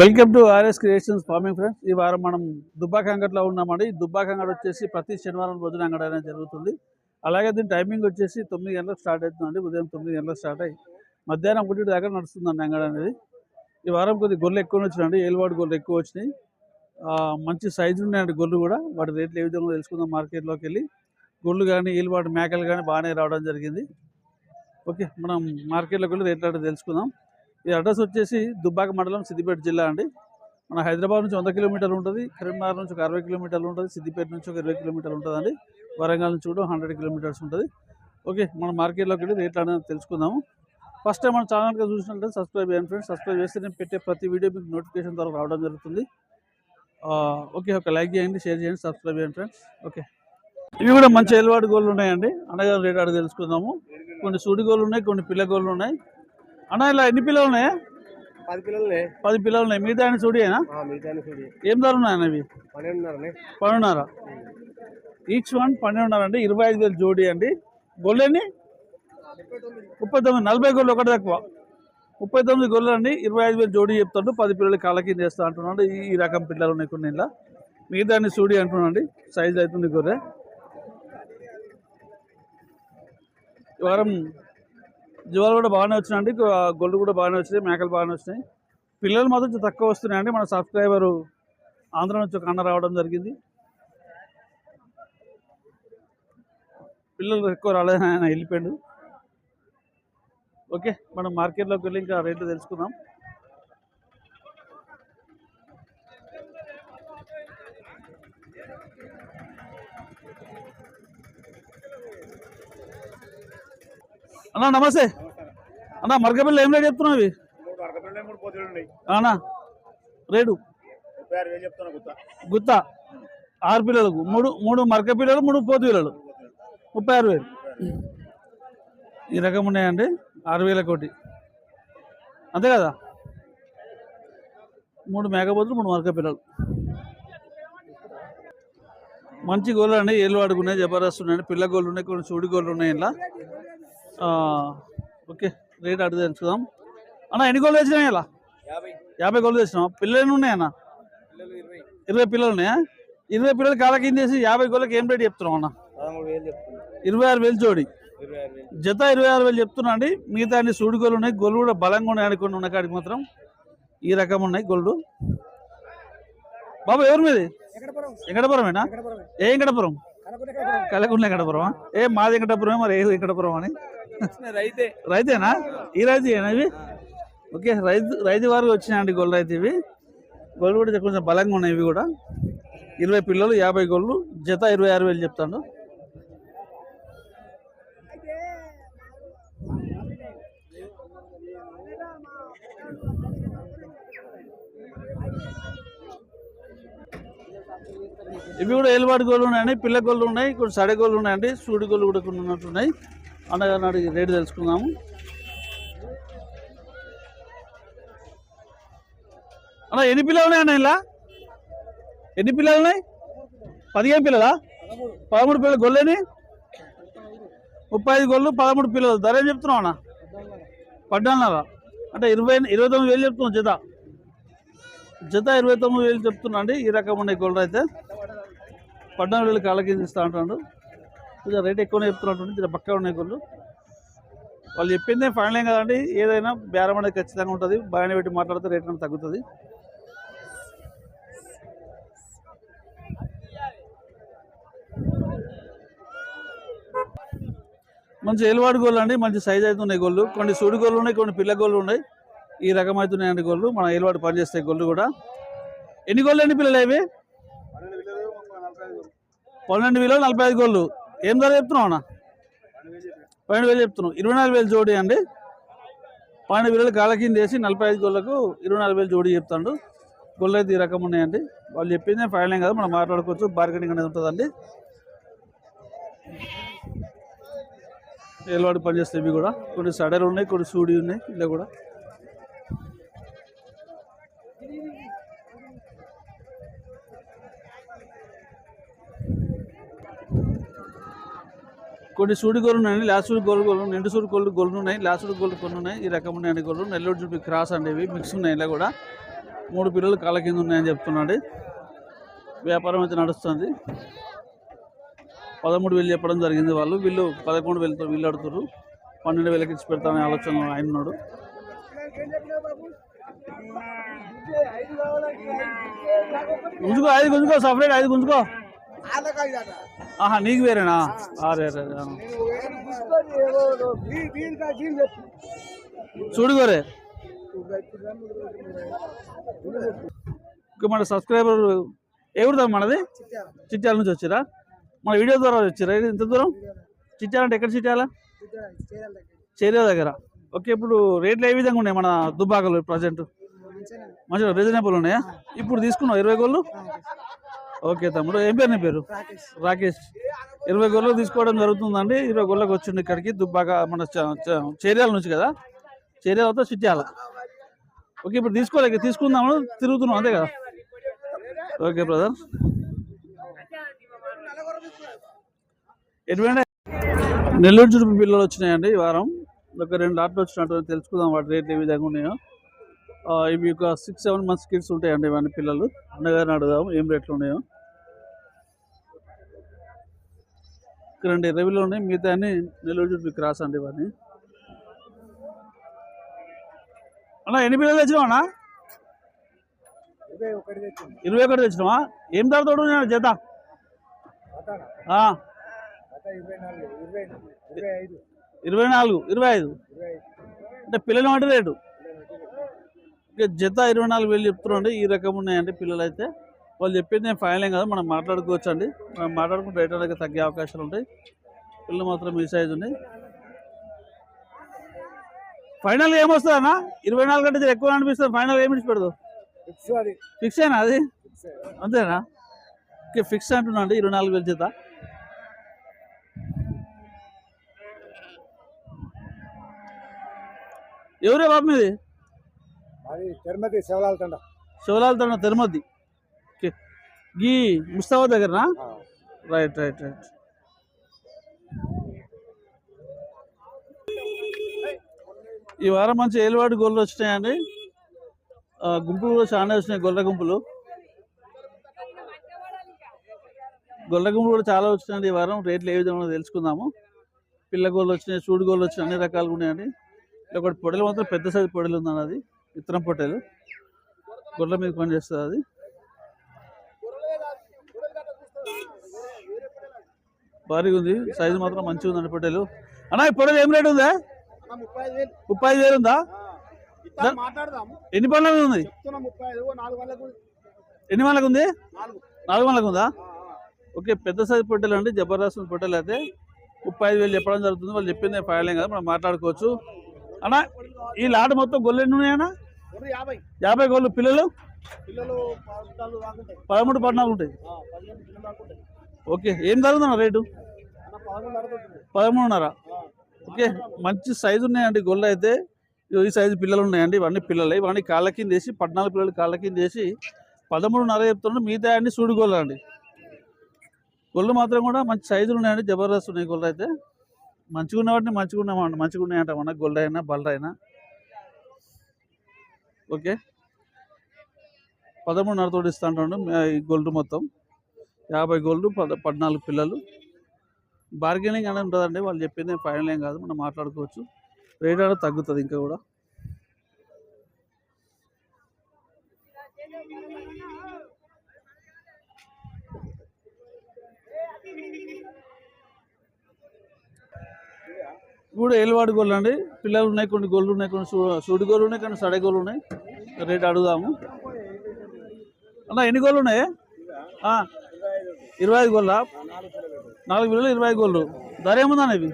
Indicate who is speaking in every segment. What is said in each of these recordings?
Speaker 1: Welcome to RS creations farming friends. ఈ వారం మనం దుబ్బాక అంగట్లో ఉన్నామండి. దుబ్బాక అంగడి వచ్చేసి ప్రతి శనివారం రోజున అంగడి అనేది జరుగుతుంది. అలాగే దీని టైమింగ్ వచ్చేసి తొమ్మిది గంటలకు స్టార్ట్ అవుతుందండి. ఉదయం తొమ్మిది గంటలకు స్టార్ట్ అయ్యి మధ్యాహ్నం ఒకటి దాకా నడుస్తుందండి అంగడి అనేది. ఈ వారం కొద్ది గొర్రెలు ఎక్కువ వచ్చినాయండి. ఏలువాడు గొర్రెలు ఎక్కువ వచ్చినాయి. మంచి సైజు ఉన్నాయండి గొర్రెలు కూడా. వాటి రేట్లు ఏ విధంగా తెలుసుకుందాం మార్కెట్లోకి వెళ్ళి. గొర్రెలు కానీ ఏలువాడు మేకలు కానీ బాగానే రావడం జరిగింది. ఓకే మనం మార్కెట్లోకి వెళ్ళి రేట్లు అంటే తెలుసుకుందాం. ఈ అడ్రస్ వచ్చేసి దుబ్బాక మండలం సిద్దిపేట జిల్లా అండి. మన హైదరాబాద్ నుంచి వంద కిలోమీటర్లు ఉంటుంది కరీంనగర్ నుంచి ఒక అరవై కిలోమీటర్లు ఉంటుంది సిద్దిపేట నుంచి ఒక ఇరవై కిలోమీటర్లు ఉంటుందండి. వరంగల్ నుంచి కూడా హండ్రెడ్ కిలోమీటర్స్ ఉంటుంది. ఓకే మన మార్కెట్లోకి వెళ్ళి రేట్లు అనేది తెలుసుకుందాము. ఫస్ట్ టైం మన ఛానల్గా చూసినట్లయితే సబ్స్క్రైబ్ చేయండి ఫ్రెండ్స్ సబ్స్క్రైబ్ చేస్తే నేను పెట్టే ప్రతి వీడియో మీకు నోటిఫికేషన్ ద్వారా రావడం జరుగుతుంది. ఓకే ఒక లైక్ చేయండి షేర్ చేయండి సబ్స్క్రైబ్ చేయండి ఫ్రెండ్స్ ఓకే. ఇవి కూడా మంచి ఎల్వాడి గోళ్ళు ఉన్నాయండి. అనగా రేట్ అడిగి తెలుసుకుందాము. కొన్ని సూడి గోళ్ళు ఉన్నాయి కొన్ని పిల్ల గోళ్ళు ఉన్నాయి. అన్న ఇలా ఎన్ని పిల్లలు ఉన్నాయా?
Speaker 2: పది
Speaker 1: పిల్లలు ఉన్నాయి మిగతా ఆయన చూడియేనా
Speaker 2: మిగతా చూడి
Speaker 1: ఏం ధర ఉన్నాయన్న ఇవి? పన్నెండున్నర. ఈచ్ వన్ పన్నెండున్నర అండి ఇరవై ఐదు వేలు జోడి అండి. గొల్లెని ముప్పై తొమ్మిది. నలభై గొల్లు ఒకటి తక్కువ. ముప్పై తొమ్మిది గొల్లు అండి ఇరవై ఐదు వేలు జోడి చెప్తాడు. పది పిల్లలు కాళ్ళ కింద చేస్తా అంటున్నాడు. ఈ రకం పిల్లలు ఉన్నాయి కొన్ని ఇలా మిగతా అన్ని సూడి అంటున్నాండి సైజ్ అవుతుంది గొర్రె. ఈ వారం జీవాలు కూడా బాగానే వచ్చినాయండి. గొల్లు కూడా బాగానే వచ్చినాయి. మేకలు బాగానే వచ్చినాయి. పిల్లలు మాత్రం తక్కువ వస్తున్నాయండి. మన సబ్స్క్రైబరు ఆంధ్ర నుంచి ఒక అన్న రావడం జరిగింది. పిల్లలు ఎక్కువ రాలేదు ఆయన వెళ్ళిపోయాడు. ఓకే మనం మార్కెట్లోకి వెళ్ళి ఇంకా రేట్లు తెలుసుకుందాం. అన్నా నమస్తే. అన్నా మరకపిల్ల ఏం రేట్ చెప్తున్నావు ఇవి? అన్నా రేటు?
Speaker 2: గుత్త.
Speaker 1: ఆరు పిల్లలకు. మూడు మూడు మరక పిల్లలు మూడు పోతు పిల్లలు ముప్పై ఆరు వేలు. ఈ రకం ఉన్నాయండి. ఆరు వేల కోటి. అంతే కదా? మూడు మేకపోతులు మూడు మరక పిల్లలు మంచి గోళ్ళు అండి ఏళ్ళు అడుగున్నాయి జబర్దస్త్ ఉన్నాయండి పిల్ల గోళ్ళు ఉన్నాయి కొన్ని చూడి గోళ్ళు ఉన్నాయి ఇలా ఓకే రేట్ అడిగి తెలుసుకుందాం. అన్న ఎన్ని గోళ్ళు తెచ్చినాయి ఇలా
Speaker 2: యాభై.
Speaker 1: గోళ్ళు తెచ్చినాం పిల్లలు ఉన్నాయన్న
Speaker 2: ఇరవై
Speaker 1: పిల్లలు ఉన్నాయా? ఇరవై పిల్లలు కాళ్ళకి ఏం చేసి యాభై గోళ్ళకి ఏం రేట్ చెప్తున్నాం అన్న? ఇరవై ఆరు వేలు జోడి. జత ఇరవై ఆరు వేలు చెప్తున్నా అండి. మిగతా అన్ని సూడి గోళ్ళు ఉన్నాయి. గొల్లు కూడా బలంగా ఉన్నాయి. అనుకుని ఉన్న కాడికి మాత్రం ఈ రకం ఉన్నాయి గొల్లు బాబు ఎవరు మీది? వెంకటపురమేనా? ఏ వెంకటపురం? కలకుండ వెంకటపురమా? ఏ మాది వెంకటపురమే మరి ఏ వెంకటపురం అని? రైతేనా? ఈ రైతు ఇవి? ఓకే రైతు రైతు వారికి వచ్చినాయండి గొల్లు రైతు ఇవి. గొల్లు కూడా కొంచెం బలంగా ఉన్నాయి ఇవి కూడా. ఇరవై పిల్లలు యాభై గొల్లు జత ఇరవై ఆరు వేలు చెప్తాను ఇవి కూడా ఏలుబాటు గోళ్ళు ఉన్నాయండి. పిల్ల గోళ్ళు ఉన్నాయి కొన్ని సడే గోళ్ళు ఉన్నాయండి. సూడి గోళ్ళు కూడా కొన్ని ఉన్నట్టున్నాయి అన్నగారిని అడిగి రేటు తెలుసుకుందాము. అన్న ఎన్ని పిల్లలు ఉన్నాయన్న ఇలా? ఎన్ని పిల్లలు ఉన్నాయి? పదిహేను పిల్లలా? పదమూడు పిల్లలు గొల్లేని? ముప్పై ఐదు గొల్లు పదమూడు పిల్లలు. ధర ఏం చెప్తున్నావు అన్న? పడ్డాన్నర అంటే ఇరవై ఇరవై తొమ్మిది వేలు చెప్తున్నాం జత. జత ఇరవై తొమ్మిది వేలు చెప్తున్నా అండి. ఈ రకం ఉన్నాయి గొల్లు అయితే పద్నాలుగు వేలు కాళ్ళ ఇస్తా అంటాడు కొంచెం రేట్ ఎక్కువనే చెప్తున్నట్టు దీని పక్కా ఉన్నాయి గొల్లు వాళ్ళు చెప్పిందే ఫైనల్ ఏం కదండి ఏదైనా బేరం అనేది ఖచ్చితంగా ఉంటుంది. బాగానే పెట్టి మాట్లాడితే రేట్ అనేది తగ్గుతుంది. మంచి ఎలువాడు గోళ్ళు అండి మంచి సైజ్ అయితే ఉన్నాయి గోళ్ళు కొన్ని సూడి గోళ్ళు ఉన్నాయి కొన్ని పిల్ల గోళ్ళు ఉన్నాయి. ఈ రకం అవుతున్నాయండి గోళ్ళు మన ఎలువాడు పనిచేస్తాయి గోళ్ళు కూడా. ఎన్ని గోళ్ళు అండి పిల్లలు అవి?
Speaker 2: పన్నెండు
Speaker 1: పన్నెండు వేలు నలభై ఐదు గోళ్ళు ఏం ధర చెప్తున్నావు అన్న? పన్నెండు వేలు చెప్తున్నావు. ఇరవై నాలుగు వేలు జోడి అండి. పన్నెండు వేలు గాల కింద వేసి నలభై ఐదు గొల్లకు ఇరవై నాలుగు వేలు జోడి చెప్తాడు. గొల్లు అయితే ఈ రకం ఉన్నాయండి. వాళ్ళు చెప్పింది ఫైనల్ కదా మనం మాట్లాడుకోవచ్చు. బార్గెనింగ్ అనేది ఉంటుందండి. ఏలవాడు పనిచేస్తాయి ఇవి కూడా. కొన్ని సడలు ఉన్నాయి కొన్ని సూడి ఉన్నాయి ఇలా కూడా. కొన్ని సూడి గోళ్ళు ఉన్నాయి లాస్ట్ సూడి గోల్డ్ గోళ్ళు నిండు సూడి గోల్డ్ గోల్డ్ ఉన్నాయి. లాసుడి సూడి గోల్డ్ కొన్ని ఉన్నాయి. ఈ రకమైన ఉన్నాయండి గోళ్ళు నెల్లూరు చుట్టూ క్రాస్ అండి ఇవి. మిక్స్ ఉన్నాయి ఇలా కూడా. మూడు పిల్లలు కాళ్ళ కింద ఉన్నాయని చెప్తున్నాడు. వ్యాపారం అయితే నడుస్తుంది. పదమూడు వేలు చెప్పడం జరిగింది వాళ్ళు. వీళ్ళు పదకొండు వేలతో వీళ్ళు అడుగుతారు పన్నెండు వేలకి ఇచ్చి పెడతామనే ఆలోచన ఆయన ఉన్నాడు. గుంజుకో ఐదు గుంజుకో సపరేట్ ఐదు గుంజుకో. ఆహా నీకు వేరేనా? అరే అరే అరే, ఆ. చూడు గోరే. ఇంకా మన సబ్స్క్రైబర్ ఎవరిదా మనది? చిట్యాల నుంచి వచ్చిరా? మన వీడియో ద్వారా వచ్చిరా? ఇంత దూరం? చిట్యాల అంటే ఎక్కడ చిట్యాల? చేరియా దగ్గర. ఓకే ఇప్పుడు రేట్లు ఏ విధంగా ఉన్నాయి మన దుబ్బాకలు ప్రజెంట్? మంచిగా రీజనబుల్ ఉన్నాయా? ఇప్పుడు తీసుకున్నావు ఇరవై గోళ్ళు? ఓకే తమ్ముడు ఏం పేరు నీ పేరు? రాకేష్. ఇరవై గొర్రెలు తీసుకోవడం జరుగుతుందండి. ఇరవై గొర్రెలకు వచ్చింది ఇక్కడికి దుబ్బాక మన చేర్యాల నుంచి కదా? చేర్యాలతో చిట్యాల. ఓకే ఇప్పుడు తీసుకోలేక తీసుకుందాము తిరుగుతున్నాం అంతే కదా? Okay brother. ఎటువంటి నెల్లూరు చుట్టూ పిల్లలు వచ్చినాయండి ఈ వారం? ఒక రెండు ఆటలు వచ్చినట్టు తెలుసుకుందాం వాటి రేట్లు ఏ విధంగా ఉన్నాయో. ఇవి ఒక సిక్స్ సెవెన్ మంత్స్ కిడ్స్ ఉంటాయండి ఇవన్నీ పిల్లలు. అన్నగారిని అడుగుదాము ఏం రేట్లు ఉన్నాయో. ఇక్కడ రవిలో ఉన్నాయి మిగతా అన్ని నెల్లూరు చుట్టూ క్రాస్ అండి ఇవన్నీ. అన్నా ఎన్ని పిల్లలు తెచ్చినావు అన్న? ఇరవై ఒకటి తెచ్చినావా? ఏం ధరతోడు నేను జత? ఇరవై నాలుగు ఇరవై ఐదు. అంటే పిల్లలు అంటే రేటు. ఇక జత ఇరవై నాలుగు వేలు చెప్తున్నాండి ఈ రకం ఉన్నాయండి పిల్లలు అయితే వాళ్ళు చెప్పింది నేను ఫైనల్ ఏం కదా మనం మాట్లాడుకోవచ్చు అండి మనం మాట్లాడుకుంటే రేట్ అనేది తగ్గే అవకాశాలు ఉంటాయి. పిల్లలు మాత్రం ఈ సైజు ఉన్నాయి. ఫైనల్ ఏమొస్తుంది అన్న? ఇరవై నాలుగు గంటలు ఎక్కువ అనిపిస్తుంది. ఫైనల్ ఏమి పెడదు ఫిక్స్ అయినా అది? అంతేనా? ఓకే ఫిక్స్ అంటున్నా అండి. ఇరవై నాలుగు వేలు చేత ఎవరే బాబు మీది?
Speaker 3: అది తిరుమతి శివలాల్ తండ.
Speaker 1: శివలాలతో తిరుమతి. ఓకే. గీ ముస్తాబా దగ్గరనా? Right right right. ఈ వారం మంచి ఏలువాడి గోళ్ళు వచ్చినాయండి. గుంపులు కూడా చాలా వచ్చినాయి గొర్రె గుంపులు. గొర్రె గుంపులు కూడా చాలా వచ్చినాయండి ఈ వారం. రేట్లు ఏ విధంగా తెలుసుకుందాము. పిల్ల గోళ్ళు వచ్చినాయి చూడు గోళ్ళు వచ్చినాయి అన్ని రకాలుగా ఉన్నాయండి. ఒకటి పొడలు మాత్రం పెద్ద సైజు పొడలు ఉందండి అది విత్తనం పొట్టేలు గొర్రెల మీద పని చేస్తుంది అది. భారీగా ఉంది. సైజు మాత్రం మంచిగా ఉందండి పొట్టేలు అన్న ఈ పొడలు ఏం రేట్ ఉందా?
Speaker 3: ముప్పై ఐదు వేలు.
Speaker 1: ఉందా? ఎన్ని పనుల మీద ఉంది. ఎన్ని వందలకు ఉంది?
Speaker 3: నాలుగు.
Speaker 1: వందలకు ఉందా? ఓకే పెద్ద సైజు పొట్టెలు అండి. జబర్దస్త్ పొట్టెలు అయితే ముప్పై ఐదు వేలు చెప్పడం జరుగుతుంది. వాళ్ళు చెప్పింది ఫైనల్ కదా. మనం మాట్లాడుకోవచ్చు. అన్న ఈ లాట మొత్తం గొల్లు ఎన్ని ఉన్నాయన్నా?
Speaker 3: యాభై.
Speaker 1: గోళ్ళు పిల్లలు? పదమూడు పద్నాలుగు ఉంటాయి. ఓకే ఏం జరుగుతున్నా రేటు? పదమూడున్నర ఓకే మంచి సైజు ఉన్నాయండి గొల్లు అయితే. ఈ సైజు పిల్లలు ఉన్నాయండి ఇవన్నీ పిల్లలు. ఇవన్నీ కాళ్ళ కింద వేసి పద్నాలుగు పిల్లలు కాళ్ళ కింద వేసి పదమూడున్నర చెప్తున్నాడు మిగతా అన్ని సూడి గొల్లు అండి. గొల్లు మాత్రం కూడా మంచి సైజులు ఉన్నాయండి జబర్దస్త్ ఉన్నాయి గొల్లు అయితే. మంచిగా ఉన్న వాటిని మంచిగా ఉన్నామండి మంచిగా ఉన్నాయంట మన గొల్లు అయినా బల్ల అయినా. ఓకే. పదమూడున్నరతో ఇస్తా అంటాడు ఈ గోల్డ్ మొత్తం. యాభై గోల్డ్ పద పద్నాలుగు పిల్లలు. బార్గెనింగ్ అనేది ఉంటుందండి వాళ్ళు చెప్పింది ఫైనల్ ఏం కాదు మనం మాట్లాడుకోవచ్చు. రేట్ అనేది తగ్గుతుంది ఇంకా కూడా. ఇప్పుడు ఏలువాడి గోళ్ళు అండి. పిల్లలు ఉన్నాయి కొన్ని గోళ్ళు ఉన్నాయి కొన్ని సూడి గోళ్ళు ఉన్నాయి కొన్ని సడే గోళ్ళు ఉన్నాయి. రేట్ అడుగుదాము. అన్న ఎన్ని గోళ్ళు ఉన్నాయి? ఇరవై ఐదు గోళ్ళ? నాలుగు పిల్లలు ఇరవై ఐదు గోళ్ళు. ధర ఏముందన్న ఇవి?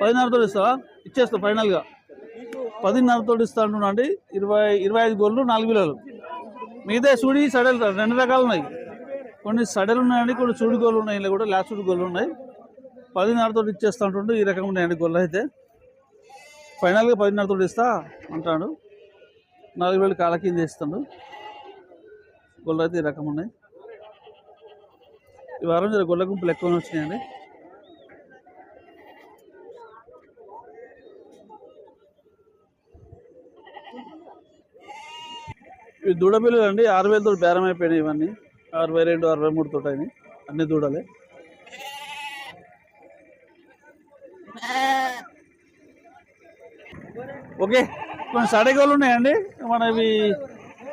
Speaker 1: పదిన్నరతో ఇస్తావా? ఇచ్చేస్తా ఫైనల్గా. పదిన్నరతో ఇస్తా అంటున్నా అండి. ఇరవై ఇరవై ఐదు గోళ్ళు నాలుగు పిల్లలు. మిగతా సూడి సడలు రెండు రకాలు ఉన్నాయి. కొన్ని సడలు ఉన్నాయండి కొన్ని చూడు గోళ్ళు ఉన్నాయి ఇలా కూడా లాస్ట్ చూడు గోళ్ళు ఉన్నాయి. పదిన్నరతో ఇచ్చేస్తా అంటుండు ఈ రకం ఉన్నాయండి గొల్ల అయితే. ఫైనల్గా పదిన్నరతో ఇస్తా అంటాడు. నాలుగు వేలు కాళ్ళ కింద ఇస్తాడు గొల్ల అయితే ఈ రకం ఉన్నాయి. ఈ వారం జర గొల్ల గుంపులు ఎక్కువ వచ్చినాయండి. ఇవి దూడ పిల్లలు అండి ఆరు వేలతో బేరం అయిపోయినాయి ఇవన్నీ. అరవై రెండు అరవై మూడు తోట అయినాయి. అన్ని దూడలే. ఓకే. కొన్ని సడగోళ్ళు ఉన్నాయండి. మన ఇవి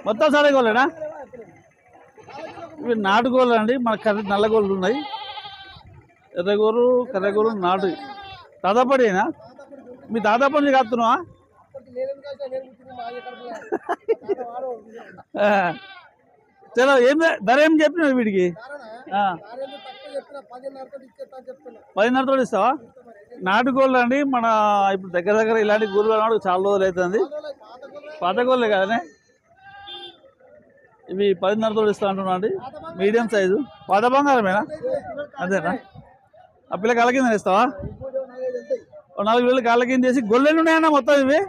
Speaker 1: మొత్తం సడగోళ్ళేనా ఇవి నాటుగోళ్ళు అండి. మన కర్ర నల్లగోళ్ళు ఉన్నాయి. ఎర్రగోరు కర్రగోరు నాటు. దాదాపడినా మీ దాదాపడి కాస్తున్నావా
Speaker 3: నేను
Speaker 1: చలో ఏం ధర ఏం చెప్పినావు వీడికి? పదిన్నర తోడు ఇస్తావా? నాటుకోళ్ళు అండి మన ఇప్పుడు దగ్గర దగ్గర ఇలాంటి గూళ్ళు నాడు చాలా రోజులు అవుతుంది.
Speaker 3: పాత
Speaker 1: గోళ్ళే కదనే? ఇవి పదిన్నర తోడు ఇస్తా అంటున్నా అండి. Medium size. పాత బంగారమేనా? అంతేనా ఆ పిల్ల కింద ఇస్తావా? నాలుగు వేలు కాళ్ళ కింద వేసి గొల్లెలు ఉన్నాయన్నా మొత్తం ఇవి?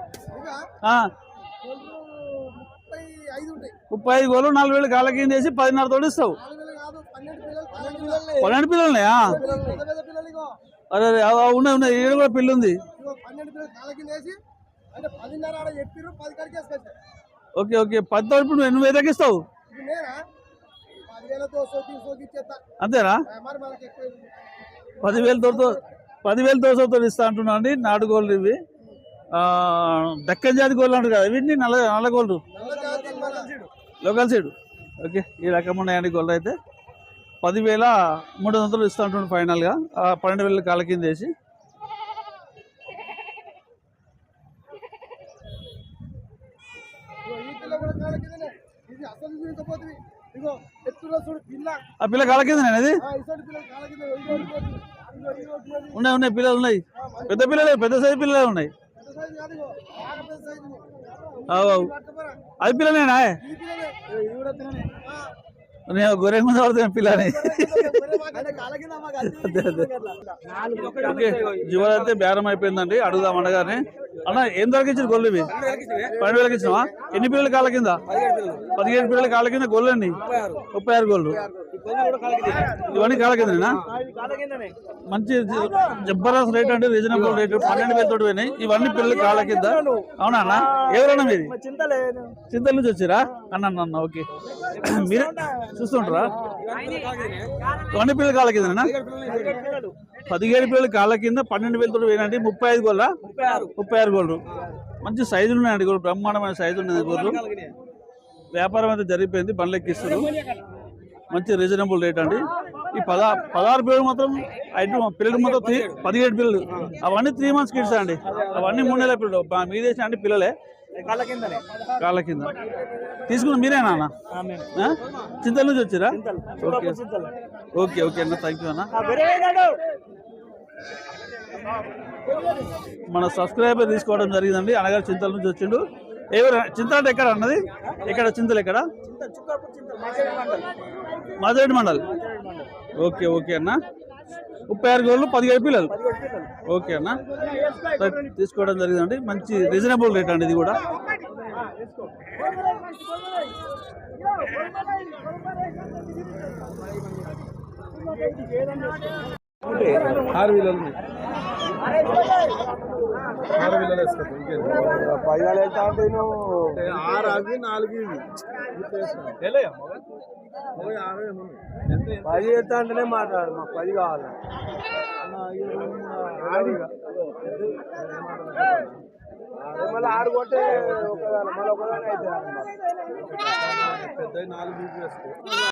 Speaker 3: ముప్పై ఐదు
Speaker 1: గోళ్ళు నాలుగు వేలు కాళ్ళ కింద వేసి పదిన్నర తోడు ఇస్తావు.
Speaker 3: పన్నెండు పిల్లలు
Speaker 1: ఉన్నాయా అరే ఉన్నాయి ఉన్నాయి. ఈడ కూడా పిల్ల ఉంది. Okay okay. పది ఇప్పుడు నువ్వు
Speaker 3: సోకి ఇచ్చేస్తా
Speaker 1: అంతేనా? పదివేల తోడుతో పదివేల దోశతో ఇస్తా అంటున్నా అండి. నాటు గోళ్ళు ఇవి. దక్కన్ జాతి గోళ్ళు అంటారు కదా వీటిని నల్ల నల్ల గోళ్ళు. Local side. ఓకే ఈ రకం ఉన్నాయండి గోళ్ళు అయితే. పదివేల మూడు వందలు ఇస్తా అంటుండే ఫైనల్గా పన్నెండు వేల కాళ్ళ కింద వేసి. ఆ పిల్ల కాళ్ళ కింద ఉన్నాయి ఉన్నాయి పిల్లలు ఉన్నాయి. పెద్ద పిల్లలే పెద్ద సైజు పిల్లలే ఉన్నాయి. అవు పిల్లనేనా? నేను గొర్రె ముందు పడుతున్నాను పిల్లని. ఓకే జీవాలు అయితే బేరం అయిపోయిందండి అడుగుదాం అనగానే. అన్న ఏం దొరికిచ్చింది గొల్లు ఇవి? పన్నెండు వేలకి ఇచ్చినావా? ఎన్ని పిల్లల కాళ్ళ కింద? పదిహేను పిల్లల కాళ్ళ కింద గొల్లు అండి. ముప్పై ఆరు గొల్లు ఇవన్నీ కాళ్ళ కిందనేనా? మంచి జ- జబర్దస్త్ రేట్ అంటే రీజనబుల్ రేట్. పన్నెండు వేల తోటి పోయినాయి. ఇవన్నీ పిల్లలు కాళ్ళ కింద. అవునా అన్న? ఎవరన్నా మీది? చింతల నుంచి వచ్చిరా? అన్న అన్న ఓకే. మీరు చూస్తుంటారా? కొన్ని పిల్లల కాళ్ళ కిందనా? పదిహేడు పిల్లల కాళ్ళ కింద పన్నెండు వేలతో వేయండి ముప్పై ఐదు గోళ్ళ? ముప్పై ఆరు గోళ్ళు. మంచి సైజులు ఉన్నాయండి గోళ్ళు. బ్రహ్మాండమైన సైజు ఉన్నది గోళ్ళు. వ్యాపారం అయితే జరిగిపోయింది. బండ్లు ఎక్కిస్తారు మంచి రీజనబుల్ రేట్ అండి. ఈ పదా పదహారు పిల్లలు మాత్రం ఐదు పిల్లలు మాత్రం త్రీ పదిహేడు పిల్లలు. అవన్నీ త్రీ మంత్స్ కిడ్స్ అండి. అవన్నీ మూడు నెలల పిల్లలు. మీ దేశం అండి పిల్లలే.
Speaker 2: కాళ్ళ కిందనే.
Speaker 1: కాళ్ళ కింద. తీసుకున్న మీరేనా అన్న? చింతల నుంచి వచ్చిరా? ఓకే. ఓకే ఓకే అన్న థ్యాంక్ యూ అన్న. మన సబ్స్క్రైబర్ తీసుకోవడం జరిగిందండి. అనగారు చింతల నుంచి వచ్చిండు. ఎవరు? చింతల అంటే ఎక్కడ అన్నది? ఎక్కడ? చింతలు ఎక్కడ? మాదిరెడ్డి మండల్. ఓకే ఓకే అన్న. ముప్పై ఆరు గోళ్ళు పదిహేడు పిల్లలు ఓకే అన్న. తీసుకోవడం జరిగిందండి. మంచి రీజనబుల్ రేట్ అండి ఇది కూడా.
Speaker 2: ఆరు వేలు ఆరు వేలు వేసుకో పది వేలు వెళ్తా అంటే ఆరు అవి నాలుగు ఇవి. పది వెళ్తా అంటేనే మాట్లాడు మాకు పది కావాలి. మళ్ళీ ఆరు కొట్టే ఒకవేళ మళ్ళీ ఒకదాని అయితే పెద్ద నాలుగు వేసుకో.